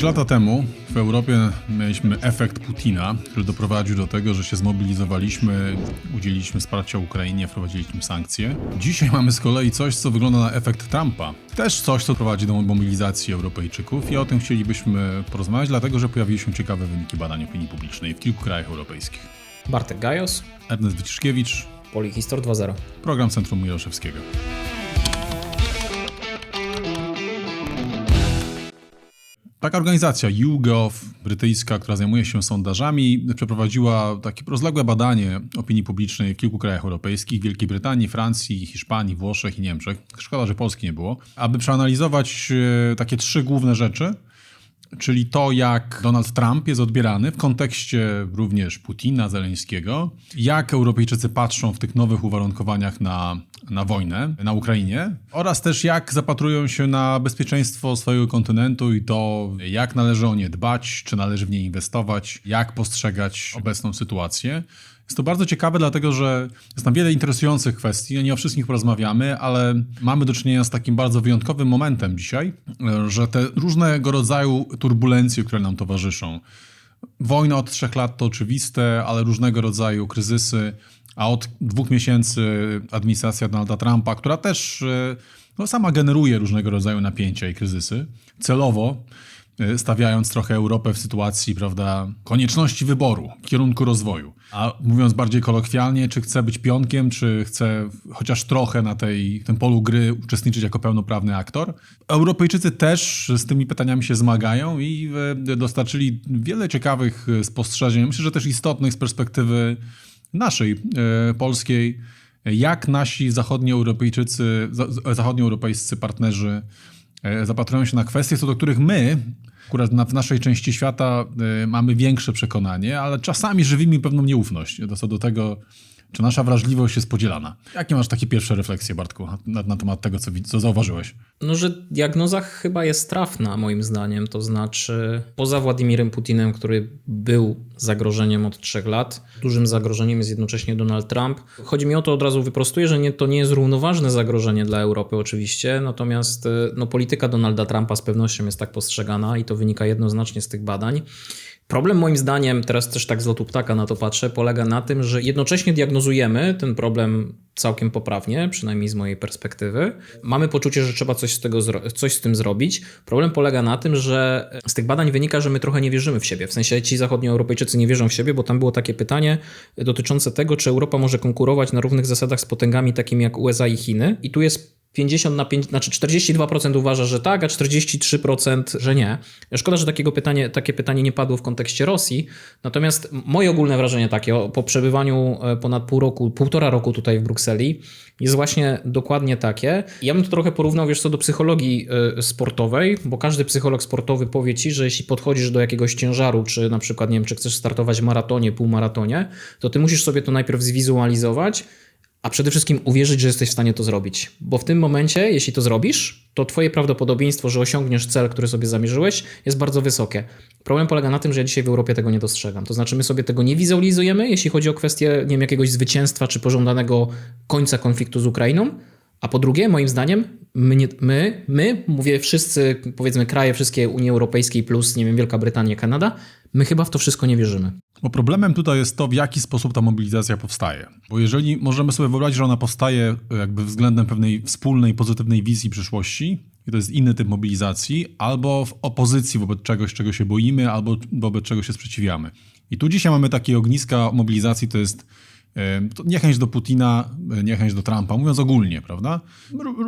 Trzy lata temu w Europie mieliśmy efekt Putina, który doprowadził do tego, że się zmobilizowaliśmy, udzieliliśmy wsparcia Ukrainie, wprowadziliśmy sankcje. Dzisiaj mamy z kolei coś, co wygląda na efekt Trumpa. Też coś, co prowadzi do mobilizacji Europejczyków i o tym chcielibyśmy porozmawiać, dlatego że pojawiły się ciekawe wyniki badań opinii publicznej w kilku krajach europejskich. Bartek Gajos, Ernest Wyciszkiewicz, Polihistor 2.0. program Centrum Miloszewskiego. Taka organizacja YouGov, brytyjska, która zajmuje się sondażami, przeprowadziła takie rozległe badanie opinii publicznej w kilku krajach europejskich, Wielkiej Brytanii, Francji, Hiszpanii, Włoszech i Niemczech. Szkoda, że Polski nie było. Aby przeanalizować e, takie trzy główne rzeczy, czyli to, jak Donald Trump jest odbierany w kontekście również Putina, Zeleńskiego, jak Europejczycy patrzą w tych nowych uwarunkowaniach na, na wojnę na Ukrainie oraz też jak zapatrują się na bezpieczeństwo swojego kontynentu i to, jak należy o nie dbać, czy należy w nie inwestować, jak postrzegać obecną sytuację. Jest to bardzo ciekawe, dlatego że jest tam wiele interesujących kwestii. Nie o wszystkich porozmawiamy, ale mamy do czynienia z takim bardzo wyjątkowym momentem dzisiaj, że te różnego rodzaju turbulencje, które nam towarzyszą. Wojna od trzech lat to oczywiste, ale różnego rodzaju kryzysy, a od dwóch miesięcy administracja Donalda Trumpa, która też e, no, sama generuje różnego rodzaju napięcia i kryzysy, celowo stawiając trochę Europę w sytuacji, prawda, konieczności wyboru, kierunku rozwoju. A mówiąc bardziej kolokwialnie, czy chce być pionkiem, czy chce chociaż trochę na tej, tym polu gry uczestniczyć jako pełnoprawny aktor. Europejczycy też z tymi pytaniami się zmagają i e, dostarczyli wiele ciekawych e, spostrzeżeń, myślę, że też istotnych z perspektywy naszej, polskiej, jak nasi zachodnioeuropejczycy, za, zachodnioeuropejscy partnerzy zapatrują się na kwestie, co do których my, akurat na, w naszej części świata, e, mamy większe przekonanie, ale czasami żywimy pewną nieufność co do tego, czy nasza wrażliwość jest podzielana. Jakie masz takie pierwsze refleksje, Bartku, na, na temat tego, co, co zauważyłeś? No, że diagnoza chyba jest trafna, moim zdaniem. To znaczy, poza Władimirem Putinem, który był zagrożeniem od trzech lat, dużym zagrożeniem jest jednocześnie Donald Trump. Chodzi mi o to, od razu wyprostuję, że nie, to nie jest równoważne zagrożenie dla Europy, oczywiście, natomiast no, polityka Donalda Trumpa z pewnością jest tak postrzegana i to wynika jednoznacznie z tych badań. Problem moim zdaniem, teraz też tak z lotu ptaka na to patrzę, polega na tym, że jednocześnie diagnozujemy ten problem całkiem poprawnie, przynajmniej z mojej perspektywy. Mamy poczucie, że trzeba coś z, tego coś z tym zrobić. Problem polega na tym, że z tych badań wynika, że my trochę nie wierzymy w siebie. W sensie ci zachodnioeuropejczycy nie wierzą w siebie, bo tam było takie pytanie dotyczące tego, czy Europa może konkurować na równych zasadach z potęgami takimi jak USA i Chiny. I tu jest 50 na 5, znaczy 42% uważa, że tak, a 43%, że nie. Szkoda, że takiego pytanie, takie pytanie nie padło w kontekście Rosji. Natomiast moje ogólne wrażenie takie po przebywaniu e, ponad pół roku, półtora roku tutaj w Brukseli jest właśnie dokładnie takie. Ja bym to trochę porównał, wiesz co, do psychologii e, sportowej, bo każdy psycholog sportowy powie ci, że jeśli podchodzisz do jakiegoś ciężaru, czy na przykład, nie wiem, czy chcesz startować w maratonie, półmaratonie, to ty musisz sobie to najpierw zwizualizować, a przede wszystkim uwierzyć, że jesteś w stanie to zrobić. Bo w tym momencie, jeśli to zrobisz, to twoje prawdopodobieństwo, że osiągniesz cel, który sobie zamierzyłeś, jest bardzo wysokie. Problem polega na tym, że ja dzisiaj w Europie tego nie dostrzegam. To znaczy, my sobie tego nie wizualizujemy, jeśli chodzi o kwestię nie wiem, jakiegoś zwycięstwa czy pożądanego końca konfliktu z Ukrainą. A po drugie, moim zdaniem, my, my, my, mówię wszyscy, powiedzmy kraje, wszystkie Unii Europejskiej plus, nie wiem, Wielka Brytania, Kanada, my chyba w to wszystko nie wierzymy. Bo problemem tutaj jest to, w jaki sposób ta mobilizacja powstaje. Bo jeżeli możemy sobie wyobrazić, że ona powstaje jakby względem pewnej wspólnej, pozytywnej wizji przyszłości, i to jest inny typ mobilizacji, albo w opozycji wobec czegoś, czego się boimy, albo wobec czego się sprzeciwiamy. I tu dzisiaj mamy takie ogniska mobilizacji, to jest niechęć do Putina, e, niechęć do Trumpa, mówiąc ogólnie, prawda?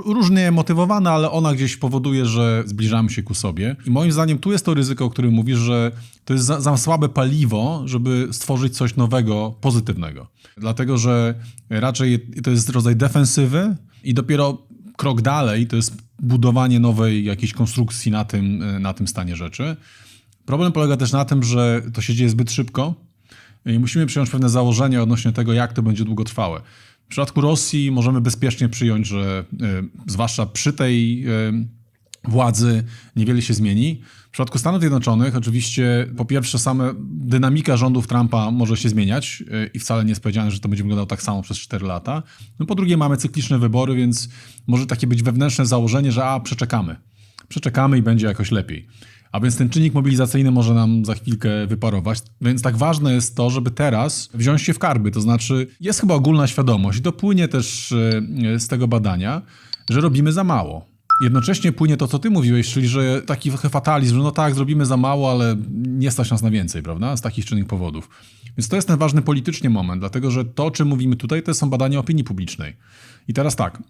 Różnie motywowana, ale ona gdzieś powoduje, że zbliżamy się ku sobie. I moim zdaniem tu jest to ryzyko, o którym mówisz, że to jest za, za słabe paliwo, żeby stworzyć coś nowego, pozytywnego. Dlatego, że raczej to jest rodzaj defensywy i dopiero krok dalej to jest budowanie nowej jakiejś konstrukcji na tym, e, na tym stanie rzeczy. Problem polega też na tym, że to się dzieje zbyt szybko, i musimy przyjąć pewne założenia odnośnie tego, jak to będzie długotrwałe. W przypadku Rosji możemy bezpiecznie przyjąć, że y, zwłaszcza przy tej y, władzy niewiele się zmieni. W przypadku Stanów Zjednoczonych oczywiście po pierwsze same dynamika rządów Trumpa może się zmieniać y, i wcale nie jest powiedziane, że to będzie wyglądało tak samo przez 4 lata. No po drugie mamy cykliczne wybory, więc może takie być wewnętrzne założenie, że a przeczekamy. Przeczekamy i będzie jakoś lepiej. A więc ten czynnik mobilizacyjny może nam za chwilkę wyparować. Więc tak ważne jest to, żeby teraz wziąć się w karby. To znaczy, jest chyba ogólna świadomość, dopłynie też e, z tego badania, że robimy za mało. Jednocześnie płynie to, co ty mówiłeś, czyli że taki fatalizm, że no tak, zrobimy za mało, ale nie stać nas na więcej, prawda? Z takich czynnych powodów. Więc to jest ten ważny politycznie moment, dlatego że to, o czym mówimy tutaj, to są badania opinii publicznej. I teraz tak,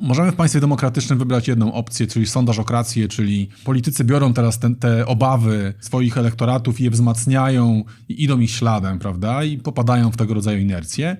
Możemy w państwie demokratycznym wybrać jedną opcję, czyli sondażokrację, czyli politycy biorą teraz ten, te obawy swoich elektoratów i je wzmacniają i idą ich śladem, prawda? I popadają w tego rodzaju inercję.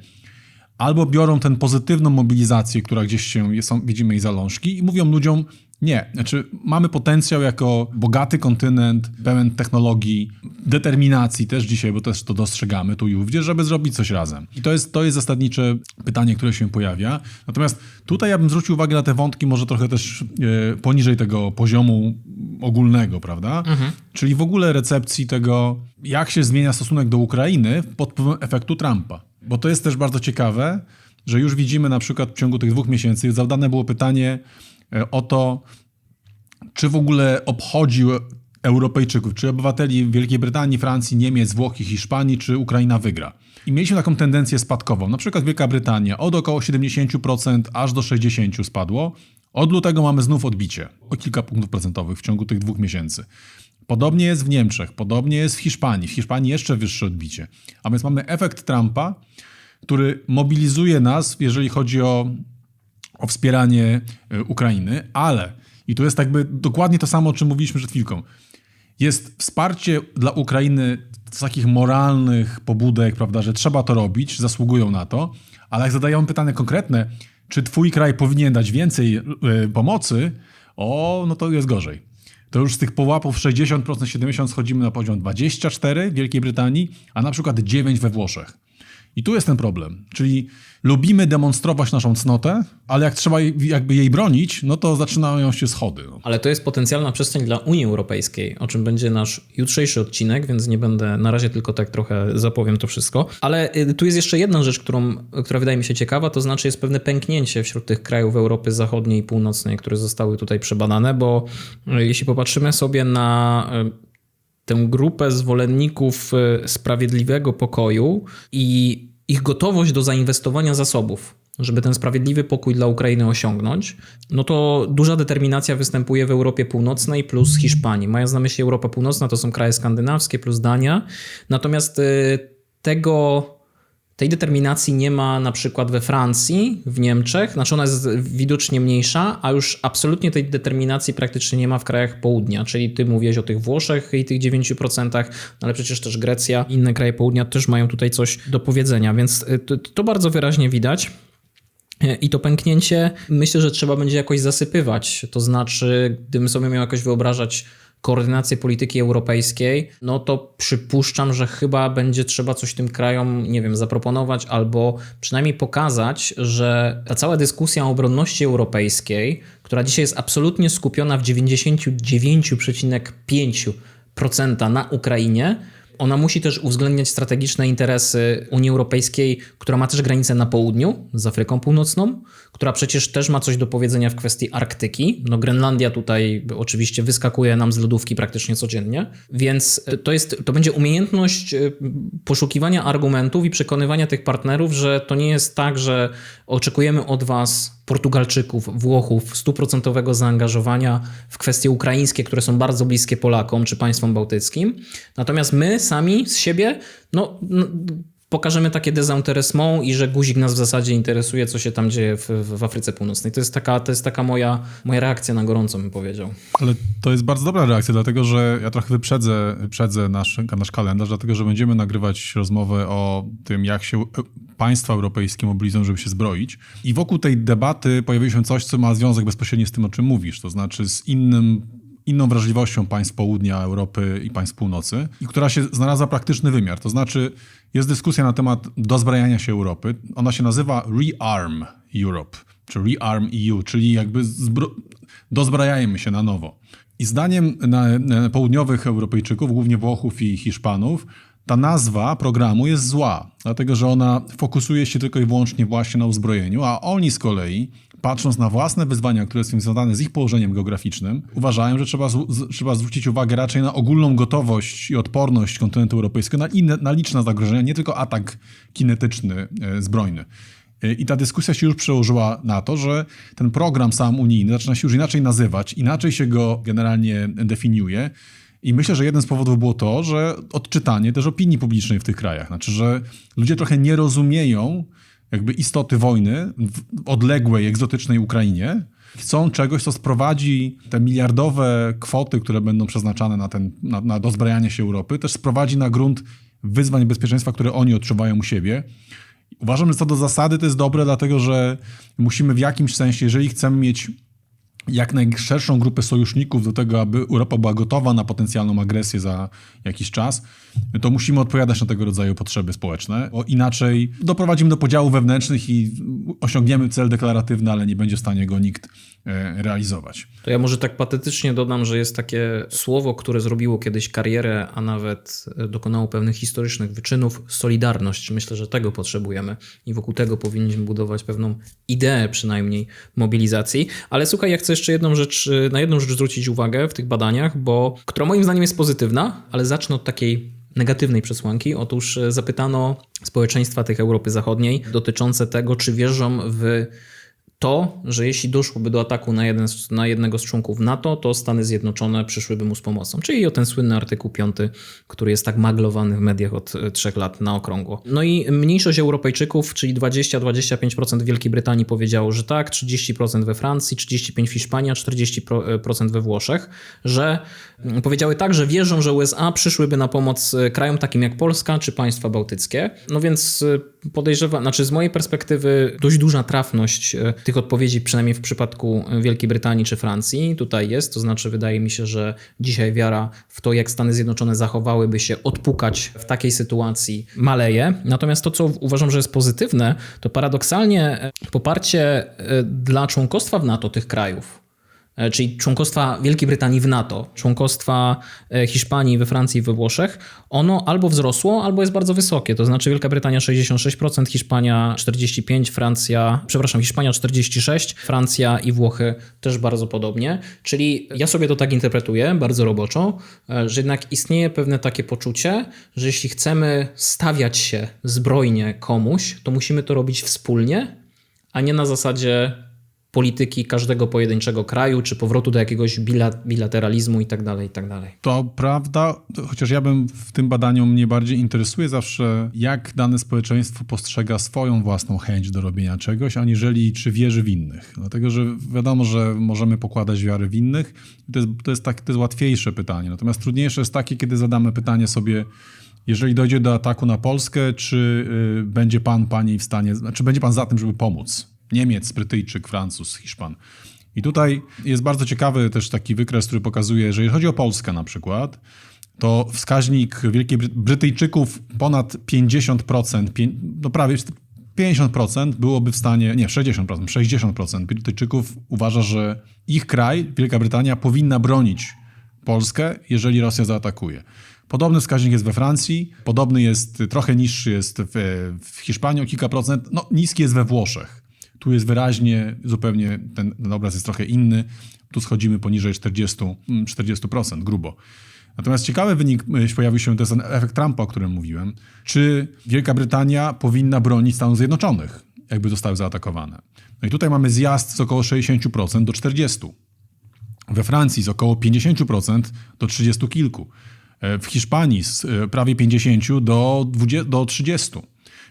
Albo biorą tę pozytywną mobilizację, która gdzieś się, są, widzimy jej zalążki i mówią ludziom, nie, znaczy mamy potencjał jako bogaty kontynent, pełen technologii, determinacji też dzisiaj, bo też to dostrzegamy tu i ówdzie, żeby zrobić coś razem. I to jest, to jest zasadnicze pytanie, które się pojawia. Natomiast tutaj ja bym zwrócił uwagę na te wątki może trochę też e, poniżej tego poziomu ogólnego, prawda? Mhm. Czyli w ogóle recepcji tego, jak się zmienia stosunek do Ukrainy pod wpływem efektu Trumpa. Bo to jest też bardzo ciekawe, że już widzimy na przykład w ciągu tych dwóch miesięcy, zadane było pytanie, o to, czy w ogóle obchodził Europejczyków, czy obywateli Wielkiej Brytanii, Francji, Niemiec, Włoch i Hiszpanii, czy Ukraina wygra. I mieliśmy taką tendencję spadkową. Na przykład Wielka Brytania od około 70% aż do 60% spadło. Od lutego mamy znów odbicie o kilka punktów procentowych w ciągu tych dwóch miesięcy. Podobnie jest w Niemczech, podobnie jest w Hiszpanii. W Hiszpanii jeszcze wyższe odbicie. A więc mamy efekt Trumpa, który mobilizuje nas, jeżeli chodzi o o wspieranie e, Ukrainy, ale, i to jest jakby dokładnie to samo, o czym mówiliśmy przed chwilką, jest wsparcie dla Ukrainy z takich moralnych pobudek, prawda, że trzeba to robić, zasługują na to, ale jak zadają pytanie konkretne, czy twój kraj powinien dać więcej y, pomocy, o, no to jest gorzej. To już z tych połapów 60%, 70% schodzimy na poziom 24 w Wielkiej Brytanii, a na przykład 9 we Włoszech. I tu jest ten problem. Czyli lubimy demonstrować naszą cnotę, ale jak trzeba jakby jej bronić, no to zaczynają się schody. No. Ale to jest potencjalna przestrzeń dla Unii Europejskiej, o czym będzie nasz jutrzejszy odcinek, więc nie będę na razie tylko tak trochę zapowiem to wszystko. Ale y, tu jest jeszcze jedna rzecz, którą, która wydaje mi się ciekawa, to znaczy jest pewne pęknięcie wśród tych krajów Europy Zachodniej i Północnej, które zostały tutaj przebadane, bo y, jeśli popatrzymy sobie na y, tę grupę zwolenników sprawiedliwego pokoju i ich gotowość do zainwestowania zasobów, żeby ten sprawiedliwy pokój dla Ukrainy osiągnąć, no to duża determinacja występuje w Europie Północnej plus Hiszpanii. Mając na myśli Europa Północna, to są kraje skandynawskie plus Dania. Natomiast y, tego tej determinacji nie ma na przykład we Francji, w Niemczech, znaczy ona jest widocznie mniejsza, a już absolutnie tej determinacji praktycznie nie ma w krajach południa, czyli ty mówiłeś o tych Włoszech i tych 9%, no ale przecież też Grecja, inne kraje południa też mają tutaj coś do powiedzenia, więc y, to, to bardzo wyraźnie widać. I to pęknięcie myślę, że trzeba będzie jakoś zasypywać. To znaczy, gdybym sobie miał jakoś wyobrażać koordynację polityki europejskiej, no to przypuszczam, że chyba będzie trzeba coś tym krajom, nie wiem, zaproponować albo przynajmniej pokazać, że ta cała dyskusja o obronności europejskiej, która dzisiaj jest absolutnie skupiona w 99,5% na Ukrainie, ona musi też uwzględniać strategiczne interesy Unii Europejskiej, która ma też granicę na południu z Afryką Północną, która przecież też ma coś do powiedzenia w kwestii Arktyki. No Grenlandia tutaj oczywiście wyskakuje nam z lodówki praktycznie codziennie, więc to, jest, to będzie umiejętność y, poszukiwania argumentów i przekonywania tych partnerów, że to nie jest tak, że oczekujemy od was Portugalczyków, Włochów stuprocentowego zaangażowania w kwestie ukraińskie, które są bardzo bliskie Polakom czy państwom bałtyckim. Natomiast my sami z siebie, no, pokażemy takie dezinteresment i że guzik nas w zasadzie interesuje, co się tam dzieje w, w Afryce Północnej. To jest taka, to jest taka moja, moja reakcja na gorąco, bym powiedział. Ale to jest bardzo dobra reakcja, dlatego że ja trochę wyprzedzę, wyprzedzę nasz, nasz kalendarz, dlatego że będziemy nagrywać rozmowę o tym, jak się państwa europejskie mobilizują, żeby się zbroić. I wokół tej debaty pojawiło się coś, co ma związek bezpośredni z tym, o czym mówisz, to znaczy z innym inną wrażliwością państw południa Europy i państw północy, i która się znalazła praktyczny wymiar. To znaczy, jest dyskusja na temat dozbrajania się Europy. Ona się nazywa Rearm Europe, czy Rearm EU, czyli jakby dozbrajajmy się na nowo. I zdaniem na, na południowych Europejczyków, głównie Włochów i Hiszpanów, ta nazwa programu jest zła, dlatego że ona fokusuje się tylko i wyłącznie właśnie na uzbrojeniu, a oni z kolei patrząc na własne wyzwania, które są związane z ich położeniem geograficznym, uważają, że trzeba, z, trzeba zwrócić uwagę raczej na ogólną gotowość i odporność kontynentu europejskiego na, inne, na liczne zagrożenia, nie tylko atak kinetyczny, e, zbrojny. E, I ta dyskusja się już przełożyła na to, że ten program sam unijny zaczyna się już inaczej nazywać, inaczej się go generalnie definiuje. I myślę, że jeden z powodów było to, że odczytanie też opinii publicznej w tych krajach. Znaczy, że ludzie trochę nie rozumieją jakby istoty wojny w odległej, egzotycznej Ukrainie. Chcą czegoś, co sprowadzi te miliardowe kwoty, które będą przeznaczane na, ten, na, na dozbrajanie się Europy, też sprowadzi na grunt wyzwań bezpieczeństwa, które oni odczuwają u siebie. Uważam, że co do zasady to jest dobre, dlatego że musimy w jakimś sensie, jeżeli chcemy mieć jak najszerszą grupę sojuszników do tego, aby Europa była gotowa na potencjalną agresję za jakiś czas, to musimy odpowiadać na tego rodzaju potrzeby społeczne, bo inaczej doprowadzimy do podziałów wewnętrznych i osiągniemy cel deklaratywny, ale nie będzie w stanie go nikt e, realizować. To ja może tak patetycznie dodam, że jest takie słowo, które zrobiło kiedyś karierę, a nawet dokonało pewnych historycznych wyczynów solidarność. Myślę, że tego potrzebujemy i wokół tego powinniśmy budować pewną ideę przynajmniej mobilizacji. Ale słuchaj, ja chcę jeszcze jedną rzecz, na jedną rzecz zwrócić uwagę w tych badaniach, bo która moim zdaniem jest pozytywna, ale zacznę od takiej negatywnej przesłanki. Otóż zapytano społeczeństwa tych Europy Zachodniej dotyczące tego, czy wierzą w to, że jeśli doszłoby do ataku na, jeden, na jednego z członków NATO, to Stany Zjednoczone przyszłyby mu z pomocą. Czyli o ten słynny artykuł 5, który jest tak maglowany w mediach od trzech lat na okrągło. No i mniejszość Europejczyków, czyli 20-25% Wielkiej Brytanii powiedziało, że tak, 30% we Francji, 35% w Hiszpanii, a 40% we Włoszech, że powiedziały tak, że wierzą, że USA przyszłyby na pomoc krajom takim jak Polska czy państwa bałtyckie. No więc podejrzewam, znaczy z mojej perspektywy dość duża trafność tych odpowiedzi, przynajmniej w przypadku Wielkiej Brytanii czy Francji, tutaj jest. To znaczy, wydaje mi się, że dzisiaj wiara w to, jak Stany Zjednoczone zachowałyby się odpukać w takiej sytuacji, maleje. Natomiast to, co uważam, że jest pozytywne, to paradoksalnie poparcie dla członkostwa w NATO tych krajów czyli członkostwa Wielkiej Brytanii w NATO, członkostwa Hiszpanii we Francji i we Włoszech, ono albo wzrosło, albo jest bardzo wysokie. To znaczy Wielka Brytania 66%, Hiszpania 45%, Francja, przepraszam, Hiszpania 46%, Francja i Włochy też bardzo podobnie. Czyli ja sobie to tak interpretuję, bardzo roboczo, że jednak istnieje pewne takie poczucie, że jeśli chcemy stawiać się zbrojnie komuś, to musimy to robić wspólnie, a nie na zasadzie polityki każdego pojedynczego kraju, czy powrotu do jakiegoś bilateralizmu i tak dalej, i tak. To prawda, chociaż ja bym w tym badaniu mnie bardziej interesuje zawsze, jak dane społeczeństwo postrzega swoją własną chęć do robienia czegoś, aniżeli czy wierzy w innych. Dlatego, że wiadomo, że możemy pokładać wiarę w innych. To jest, to jest, tak, to jest łatwiejsze pytanie. Natomiast trudniejsze jest takie, kiedy zadamy pytanie sobie, jeżeli dojdzie do ataku na Polskę, czy y, będzie pan, pani w stanie, czy będzie pan za tym, żeby pomóc? Niemiec, Brytyjczyk, Francuz, Hiszpan. I tutaj jest bardzo ciekawy też taki wykres, który pokazuje, że jeżeli chodzi o Polskę na przykład, to wskaźnik Wielkiej Bry Brytyjczyków ponad 50%, no prawie 50% byłoby w stanie, nie 60%, 60% Brytyjczyków uważa, że ich kraj, Wielka Brytania, powinna bronić Polskę, jeżeli Rosja zaatakuje. Podobny wskaźnik jest we Francji, podobny jest, trochę niższy jest w, w Hiszpanii o kilka procent, no niski jest we Włoszech. Tu jest wyraźnie, zupełnie ten, ten obraz jest trochę inny. Tu schodzimy poniżej 40, 40% grubo. Natomiast ciekawy wynik pojawił się, to jest ten efekt Trumpa, o którym mówiłem. Czy Wielka Brytania powinna bronić Stanów Zjednoczonych, jakby zostały zaatakowane? No i tutaj mamy zjazd z około 60% do 40%. We Francji z około 50% do 30 kilku. W Hiszpanii z prawie 50 do, 20, do 30.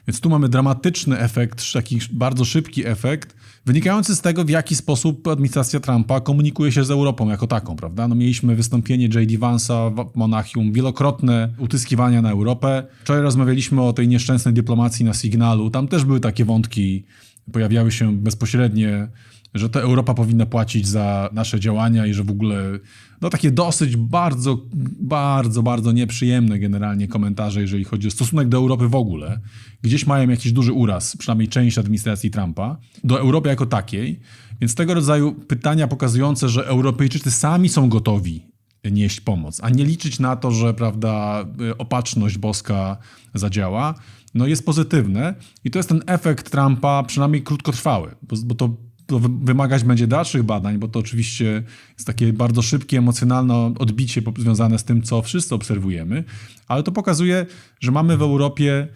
Więc tu mamy dramatyczny efekt, taki bardzo szybki efekt, wynikający z tego, w jaki sposób administracja Trumpa komunikuje się z Europą jako taką, prawda? No mieliśmy wystąpienie J.D. Vance'a w Monachium, wielokrotne utyskiwania na Europę. Wczoraj rozmawialiśmy o tej nieszczęsnej dyplomacji na Signalu. Tam też były takie wątki, pojawiały się bezpośrednie że to Europa powinna płacić za nasze działania i że w ogóle no takie dosyć bardzo, bardzo, bardzo nieprzyjemne generalnie komentarze, jeżeli chodzi o stosunek do Europy w ogóle. Gdzieś mają jakiś duży uraz, przynajmniej część administracji Trumpa, do Europy jako takiej. Więc tego rodzaju pytania pokazujące, że Europejczycy sami są gotowi nieść pomoc, a nie liczyć na to, że prawda, opatrzność boska zadziała, no jest pozytywne i to jest ten efekt Trumpa, przynajmniej krótkotrwały, bo, bo to to wy- wymagać będzie dalszych badań, bo to oczywiście jest takie bardzo szybkie, emocjonalne odbicie związane z tym, co wszyscy obserwujemy, ale to pokazuje, że mamy w Europie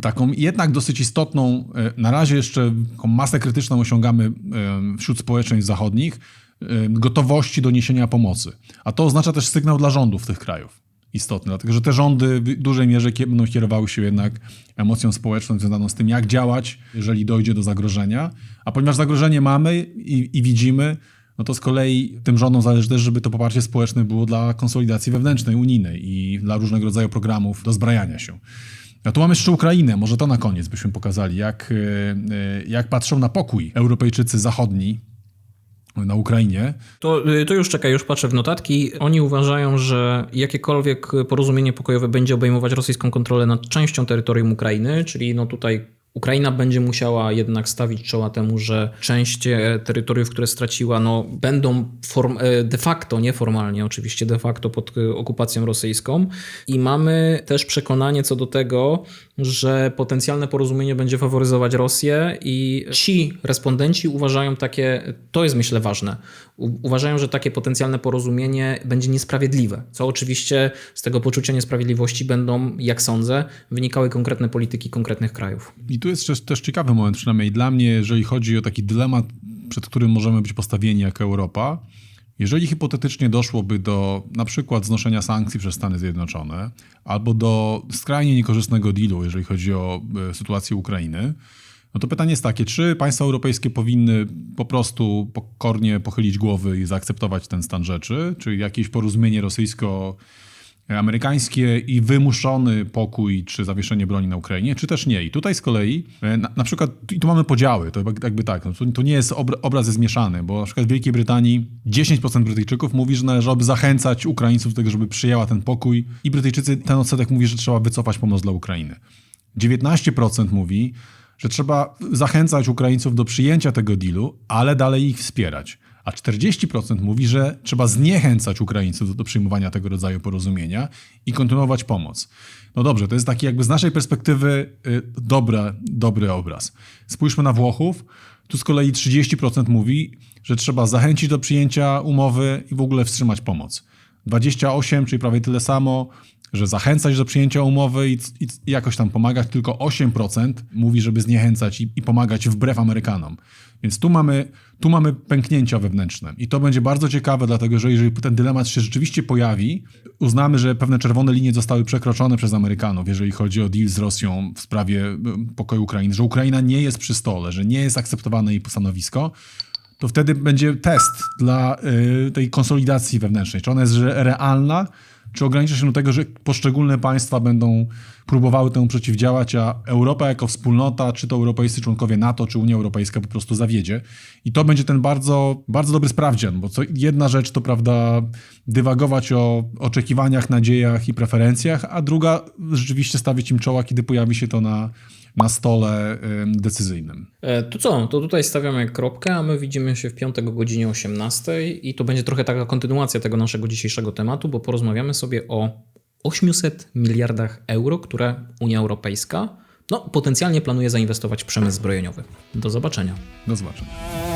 taką jednak dosyć istotną, e, na razie jeszcze masę krytyczną osiągamy e, wśród społeczeństw zachodnich, e, gotowości do niesienia pomocy. A to oznacza też sygnał dla rządów tych krajów. Istotny, dlatego że te rządy w dużej mierze będą kierowały się jednak emocją społeczną związaną z tym, jak działać, jeżeli dojdzie do zagrożenia. A ponieważ zagrożenie mamy i, i widzimy, no to z kolei tym rządom zależy też, żeby to poparcie społeczne było dla konsolidacji wewnętrznej, unijnej i dla różnego rodzaju programów dozbrajania się. A tu mamy jeszcze Ukrainę, może to na koniec byśmy pokazali, jak, e, e, jak patrzą na pokój Europejczycy zachodni na Ukrainie. To, y, to już czekaj, już patrzę w notatki. Oni uważają, że jakiekolwiek porozumienie pokojowe będzie obejmować rosyjską kontrolę nad częścią terytorium Ukrainy, czyli no tutaj Ukraina będzie musiała jednak stawić czoła temu, że część e, terytoriów, które straciła, no, będą form, e, de facto, nieformalnie oczywiście, de facto pod e, okupacją rosyjską. I mamy też przekonanie co do tego, że potencjalne porozumienie będzie faworyzować Rosję i ci respondenci uważają takie, to jest myślę ważne, uważają, że takie potencjalne porozumienie będzie niesprawiedliwe, co oczywiście z tego poczucia niesprawiedliwości będą, jak sądzę, wynikały konkretne polityki konkretnych krajów. I tu jest też, też ciekawy moment, przynajmniej dla mnie, jeżeli chodzi o taki dylemat, przed którym możemy być postawieni jako Europa. Jeżeli hipotetycznie doszłoby do na przykład znoszenia sankcji przez Stany Zjednoczone albo do skrajnie niekorzystnego dealu, jeżeli chodzi o e, sytuację Ukrainy, no to pytanie jest takie, czy państwa europejskie powinny po prostu pokornie pochylić głowy i zaakceptować ten stan rzeczy, czy jakieś porozumienie rosyjsko amerykańskie i wymuszony pokój czy zawieszenie broni na Ukrainie, czy też nie. I tutaj z kolei e, na, na przykład, i tu mamy podziały, to jakby- tak, no, to, nie jest obra, obraz jest bo na przykład w Wielkiej Brytanii 10% Brytyjczyków mówi, że należałoby zachęcać Ukraińców do tego, żeby przyjęła ten pokój i Brytyjczycy, ten odsetek mówi, że trzeba wycofać pomoc dla Ukrainy. 19% mówi, że trzeba zachęcać Ukraińców do przyjęcia tego dealu, ale dalej ich wspierać. A 40% mówi, że trzeba zniechęcać Ukraińców do, przyjmowania tego rodzaju porozumienia i kontynuować pomoc. No dobrze, to jest taki jakby z naszej perspektywy y, dobra, dobry obraz. Spójrzmy na Włochów. Tu z kolei 30% mówi, że trzeba zachęcić do przyjęcia umowy i w ogóle wstrzymać pomoc. 28, czyli prawie tyle samo, że zachęcać do przyjęcia umowy i, i, jakoś tam pomagać, tylko 8% mówi, żeby zniechęcać i, i pomagać wbrew Amerykanom. Więc tu mamy, tu mamy pęknięcia wewnętrzne. I to będzie bardzo ciekawe, dlatego że jeżeli ten dylemat się rzeczywiście pojawi, uznamy, że pewne czerwone linie zostały przekroczone przez Amerykanów, jeżeli chodzi o deal z Rosją w sprawie y, pokoju Ukrainy, że Ukraina nie jest przy stole, że nie jest akceptowane jej stanowisko, to wtedy będzie test dla y, tej konsolidacji wewnętrznej. Czy ona jest realna, czy ogranicza się do tego, że poszczególne państwa będą próbowały temu przeciwdziałać, a Europa jako wspólnota, czy to europejscy członkowie NATO, czy Unia Europejska po prostu zawiedzie. I to będzie ten bardzo, bardzo dobry sprawdzian, bo co, jedna rzecz to, prawda, dywagować o oczekiwaniach, nadziejach i preferencjach, a druga rzeczywiście stawić im czoła, kiedy pojawi się to na, na stole ym, decyzyjnym. E, To co? To tutaj stawiamy kropkę, a my widzimy się w piątek o godzinie 18 i to będzie trochę taka kontynuacja tego naszego dzisiejszego tematu, bo porozmawiamy sobie o 800 miliardach euro, które Unia Europejska no, potencjalnie planuje zainwestować w przemysł zbrojeniowy. Do zobaczenia. Do zobaczenia.